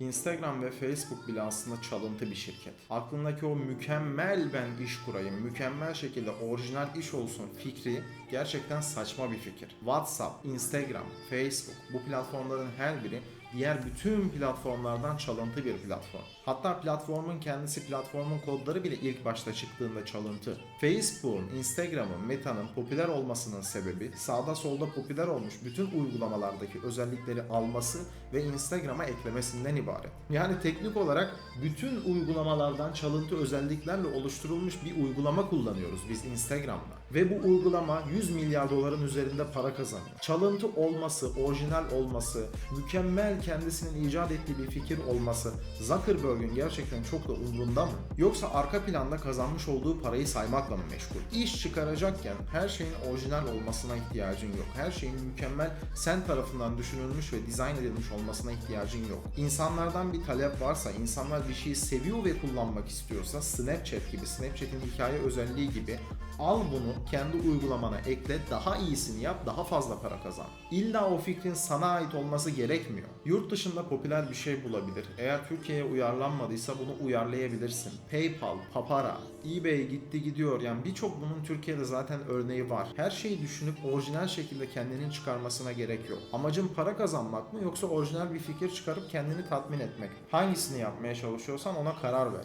Instagram ve Facebook bile aslında çalıntı bir şirket. Aklındaki o mükemmel ben iş kurayım, mükemmel şekilde orijinal iş olsun fikri gerçekten saçma bir fikir. WhatsApp, Instagram, Facebook bu platformların her biri diğer bütün platformlardan çalıntı bir platform. Hatta platformun kendisi platformun kodları bile ilk başta çıktığında çalıntı. Facebook'un, Instagram'ın, Meta'nın popüler olmasının sebebi sağda solda popüler olmuş bütün uygulamalardaki özellikleri alması ve Instagram'a eklemesinden ibaret. Yani teknik olarak bütün uygulamalardan çalıntı özelliklerle oluşturulmuş bir uygulama kullanıyoruz biz Instagram'da. Ve bu uygulama 100 milyar doların üzerinde para kazanıyor. Çalıntı olması, orijinal olması, mükemmel kendisinin icat ettiği bir fikir olması Zuckerberg'ün gerçekten çok da umrunda mı? Yoksa arka planda kazanmış olduğu parayı saymakla mı meşgul? İş çıkaracakken her şeyin orijinal olmasına ihtiyacın yok. Her şeyin mükemmel sen tarafından düşünülmüş ve dizayn edilmiş olmasına ihtiyacın yok. İnsanlardan bir talep varsa, insanlar bir şeyi seviyor ve kullanmak istiyorsa Snapchat gibi, Snapchat'in hikaye özelliği gibi al bunu kendi uygulamana ekle, daha iyisini yap, daha fazla para kazan. İlla o fikrin sana ait olması gerekmiyor. Yurt dışında popüler bir şey bulabilir. Eğer Türkiye'ye uyarlanmadıysa bunu uyarlayabilirsin. PayPal, Papara, eBay gitti gidiyor. Yani birçok bunun Türkiye'de zaten örneği var. Her şeyi düşünüp orijinal şekilde kendinin çıkarmasına gerek yok. Amacın para kazanmak mı yoksa orijinal bir fikir çıkarıp kendini tatmin etmek? Hangisini yapmaya çalışıyorsan ona karar ver.